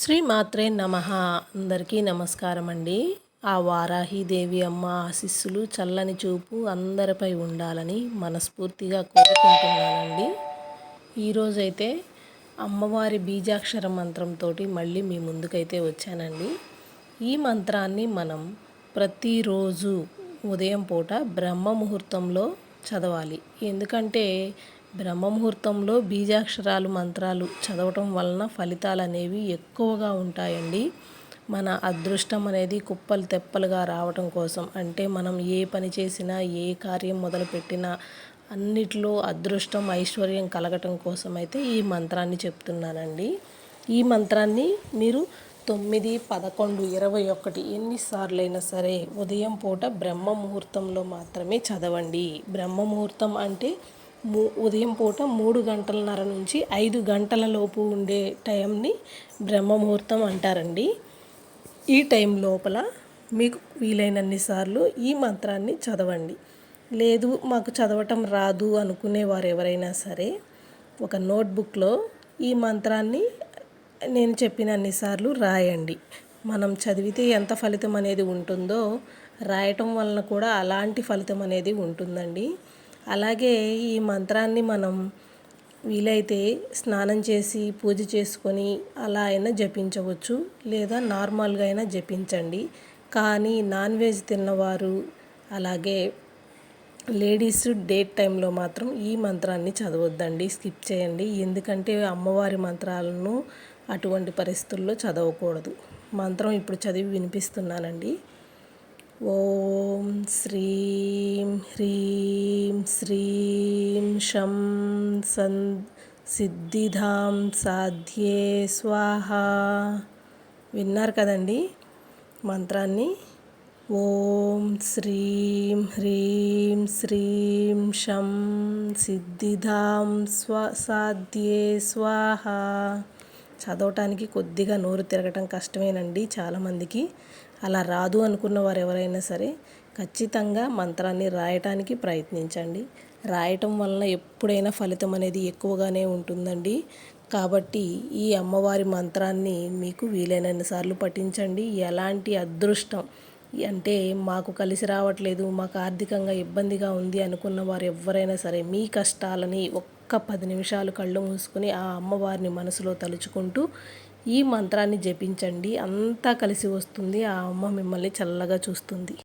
శ్రీ మాత్రే నమ. అందరికీ నమస్కారం అండి. ఆ వారాహిదేవి అమ్మ ఆశీస్సులు చల్లని చూపు అందరిపై ఉండాలని మనస్ఫూర్తిగా కోరుకుంటున్నానండి. ఈరోజైతే అమ్మవారి బీజాక్షర మంత్రంతో మళ్ళీ మీ ముందుకైతే వచ్చానండి. ఈ మంత్రాన్ని మనం ప్రతిరోజు ఉదయం పూట బ్రహ్మ ముహూర్తంలో చదవాలి. ఎందుకంటే బ్రహ్మముహూర్తంలో బీజాక్షరాలు మంత్రాలు చదవటం వలన ఫలితాలు అనేవి ఎక్కువగా ఉంటాయండి. మన అదృష్టం అనేది కుప్పలు తెప్పలుగా రావటం కోసం. అంటే మనం ఏ పని చేసినా ఏ కార్యం మొదలుపెట్టినా అన్నిట్లో అదృష్టం ఐశ్వర్యం కలగటం కోసం అయితే ఈ మంత్రాన్ని చెప్తున్నానండి. ఈ మంత్రాన్ని మీరు తొమ్మిది పదకొండు ఇరవై ఒకటి ఎన్నిసార్లైనా సరే ఉదయం పూట బ్రహ్మ ముహూర్తంలో మాత్రమే చదవండి. బ్రహ్మ ముహూర్తం అంటే ఉదయం పూట మూడు గంటలన్నర నుంచి ఐదు గంటల లోపు ఉండే టైంని బ్రహ్మముహూర్తం అంటారండి. ఈ టైం లోపల మీకు వీలైనన్ని సార్లు ఈ మంత్రాన్ని చదవండి. లేదు మాకు చదవటం రాదు అనుకునేవారు ఎవరైనా సరే ఒక నోట్బుక్లో ఈ మంత్రాన్ని నేను చెప్పినన్నిసార్లు రాయండి. మనం చదివితే ఎంత ఫలితం అనేది ఉంటుందో రాయటం వలన కూడా అలాంటి ఫలితం అనేది ఉంటుందండి. అలాగే ఈ మంత్రాన్ని మనం వీలైతే స్నానం చేసి పూజ చేసుకొని అలా అయినా జపించవచ్చు లేదా నార్మల్గా అయినా జపించండి. కానీ నాన్ వెజ్ తిన్నవారు అలాగే లేడీస్ డేట్ టైంలో మాత్రం ఈ మంత్రాన్ని చదవద్దండి స్కిప్ చేయండి. ఎందుకంటే అమ్మవారి మంత్రాలను అటువంటి పరిస్థితుల్లో చదవకూడదు. మంత్రం ఇప్పుడు చదివి వినిపిస్తున్నానండి. ఓం శ్రీం హ్రీం శ్రీం శం సన్ సిద్ధిధాం సాధ్యే స్వాహ. విన్నారు కదండి మంత్రాన్ని? ఓం శ్రీం హ్రీం శ్రీం శం సిద్ధిధాం స్వ సాధ్యే స్వాహ. చదవటానికి కొద్దిగా నోరు తిరగటం కష్టమేనండి చాలామందికి. అలా రాదు అనుకున్న వారు ఎవరైనా సరే ఖచ్చితంగా మంత్రాన్ని రాయటానికి ప్రయత్నించండి. రాయటం వలన ఎప్పుడైనా ఫలితం అనేది ఎక్కువగానే ఉంటుందండి. కాబట్టి ఈ అమ్మవారి మంత్రాన్ని మీకు వీలైనన్ని సార్లు పఠించండి. ఎలాంటి అదృష్టం? అంటే మాకు కలిసి రావట్లేదు మాకు ఆర్థికంగా ఇబ్బందిగా ఉంది అనుకున్న వారు ఎవరైనా సరే మీ కష్టాలని ఒక్క పది నిమిషాలు కళ్ళు మూసుకొని ఆ అమ్మవారిని మనసులో తలుచుకుంటూ ఈ మంత్రాన్ని జపించండి. అంతా కలిసి వస్తుంది. ఆ అమ్మ మిమ్మల్ని చల్లగా చూస్తుంది.